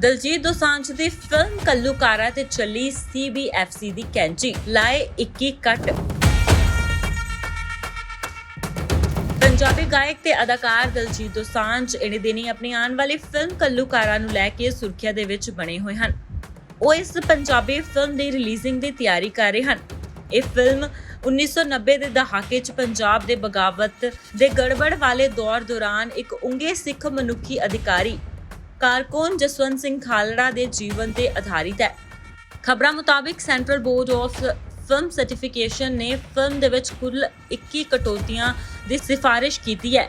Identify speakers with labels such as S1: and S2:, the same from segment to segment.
S1: ਦਲਜੀਤ ਦੋਸਾਂਝ ਦੀ ਫਿਲਮ ਕੱਲੂਕਾਰਾ ਤੇ ਚੱਲੀ ਸੀਬੀਐਫਸੀ ਦੀ ਕੈਂਚੀ, ਲਾਏ 21 ਕੱਟ। ਪੰਜਾਬੀ ਗਾਇਕ ਤੇ ਅਦਾਕਾਰ ਦਲਜੀਤ ਦੋਸਾਂਝ ਇਨੇ ਦਿਨੀ ਆਪਣੀ ਆਉਣ ਵਾਲੀ ਫਿਲਮ ਕੱਲੂਕਾਰਾ ਨੂੰ ਲੈ ਕੇ ਸੁਰਖੀਆਂ ਦੇ ਵਿੱਚ ਬਣੇ ਹੋਏ ਹਨ। ਉਹ ਇਸ ਪੰਜਾਬੀ ਫਿਲਮ ਦੀ ਰਿਲੀਜ਼ਿੰਗ ਦੀ ਤਿਆਰੀ ਕਰ ਰਹੇ ਹਨ। ਇਹ ਫਿਲਮ 1990 ਦੇ ਦਹਾਕੇ 'ਚ ਪੰਜਾਬ ਦੇ ਬਗਾਵਤ ਦੇ ਗੜਬੜ ਵਾਲੇ ਦੌਰ ਦੌਰਾਨ ਇੱਕ ਉੰਗੇ ਸਿੱਖ ਮਨੁੱਖੀ ਅਧਿਕਾਰੀ ਕਾਰਕੁਨ ਜਸਵੰਤ ਸਿੰਘ ਖਾਲੜਾ ਦੇ ਜੀਵਨ ਤੇ ਆਧਾਰਿਤ ਹੈ। ਖਬਰਾਂ ਮੁਤਾਬਿਕ central board of film certification ਨੇ ਫਿਲਮ ਦੇ ਵਿੱਚ ਕੁੱਲ 21 ਕਟੌਤੀਆਂ ਦੀ ਸਿਫਾਰਿਸ਼ ਕੀਤੀ ਹੈ।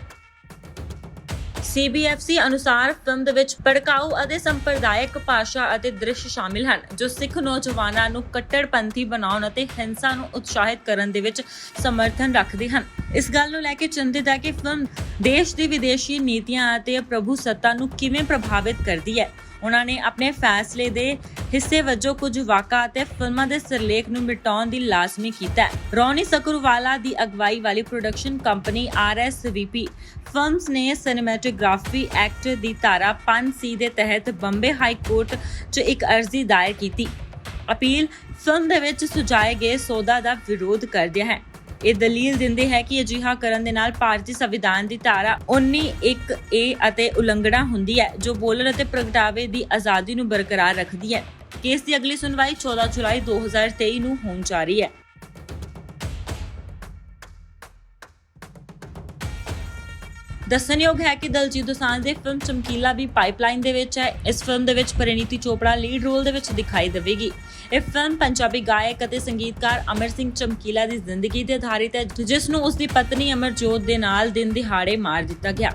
S1: CBFC ਅਨੁਸਾਰ ਫਿਲਮ ਦੇ ਵਿੱਚ ਭੜਕਾਊ ਅਤੇ ਸੰਪਰਦਾਇਕ ਭਾਸ਼ਾ ਅਤੇ ਦ੍ਰਿਸ਼ ਸ਼ਾਮਿਲ ਹਨ, ਜੋ ਸਿੱਖ ਨੌਜਵਾਨਾਂ ਨੂੰ ਕੱਟੜਪੰਥੀ ਬਣਾਉਣ ਅਤੇ ਹਿੰਸਾ ਨੂੰ ਉਤਸ਼ਾਹਿਤ ਕਰਨ ਦੇ ਵਿੱਚ ਸਮਰਥਨ ਰੱਖਦੇ ਹਨ। ਇਸ ਗੱਲ ਨੂੰ ਲੈ ਕੇ ਚਿੰਤਿਤ ਹੈ ਕਿ ਫਿਲਮ ਦੇਸ਼ ਦੀ ਵਿਦੇਸ਼ੀ ਨੀਤੀਆਂ ਅਤੇ ਪ੍ਰਭੂ ਸੱਤਾ ਨੂੰ ਕਿਵੇਂ ਪ੍ਰਭਾਵਿਤ ਕਰਦੀ ਹੈ। ਉਹਨਾਂ ਨੇ ਆਪਣੇ ਫੈਸਲੇ ਦੇ ਹਿੱਸੇ ਵਜੋਂ ਕੁਝ ਵਾਕਾ ਅਤੇ ਫਿਲਮਾਂ ਦੇ ਸਿਰਲੇਖ ਨੂੰ ਮਿਟਾਉਣ ਦੀ ਲਾਜ਼ਮੀ ਕੀਤਾ ਹੈ। ਰੌਣੀ ਸਕਰਵਾਲਾ ਦੀ ਅਗਵਾਈ ਵਾਲੀ ਪ੍ਰੋਡਕਸ਼ਨ ਕੰਪਨੀ RSVP ਫਿਲਮਸ ਨੇ ਸਿਨੇਮੈਟੋਗ੍ਰਾਫੀ ਐਕਟ ਦੀ ਧਾਰਾ 5C ਦੇ ਤਹਿਤ ਬੰਬੇ ਹਾਈ ਕੋਰਟ 'ਚ ਇੱਕ ਅਰਜ਼ੀ ਦਾਇਰ ਕੀਤੀ। ਅਪੀਲ ਫਿਲਮ ਦੇ ਵਿੱਚ ਸੁਝਾਏ ਗਏ ਸੌਦਾ ਦਾ ਵਿਰੋਧ ਕਰਦਿਆਂ ਹੈ। ਇਹ ਦਲੀਲ ਦਿੰਦੇ ਹੈ ਕਿ ਅਜਿਹਾ ਕਰਨ ਦੇ ਨਾਲ ਭਾਰਤੀ ਸੰਵਿਧਾਨ ਦੀ ਧਾਰਾ 19(1)A ਅਤੇ ਉਲੰਘਣਾ ਹੁੰਦੀ ਹੈ, ਜੋ ਬੋਲਣ ਅਤੇ ਪ੍ਰਗਟਾਵੇ ਦੀ ਆਜ਼ਾਦੀ ਨੂੰ ਬਰਕਰਾਰ ਰੱਖਦੀ ਹੈ। ਕੇਸ ਦੀ ਅਗਲੀ ਸੁਣਵਾਈ 14 ਜੁਲਾਈ 2023 ਨੂੰ ਹੋਣ ਜਾ ਰਹੀ ਹੈ। ਦੱਸਣਯੋਗ ਹੈ ਕਿ ਦਲਜੀਤ ਦੋਸਾਂਝ ਦੇ ਫਿਲਮ ਚਮਕੀਲਾ ਵੀ ਪਾਈਪਲਾਈਨ ਦੇ ਵਿੱਚ ਹੈ। ਇਸ ਫਿਲਮ ਦੇ ਵਿੱਚ ਪਰਿਣੀਤੀ ਚੋਪੜਾ ਲੀਡ ਰੋਲ ਦੇ ਵਿੱਚ ਦਿਖਾਈ ਦੇਵੇਗੀ। ਇਹ ਫਿਲਮ ਪੰਜਾਬੀ ਗਾਇਕ ਅਤੇ ਸੰਗੀਤਕਾਰ ਅਮਰ ਸਿੰਘ ਚਮਕੀਲਾ ਦੀ ਜ਼ਿੰਦਗੀ ਤੇ ਆਧਾਰਿਤ ਹੈ, ਜਿਸ ਨੂੰ ਉਸ ਦੀ ਪਤਨੀ ਅਮਰਜੋਤ ਦੇ ਨਾਲ ਦਿਨ ਦਿਹਾੜੇ ਮਾਰ ਦਿੱਤਾ ਗਿਆ।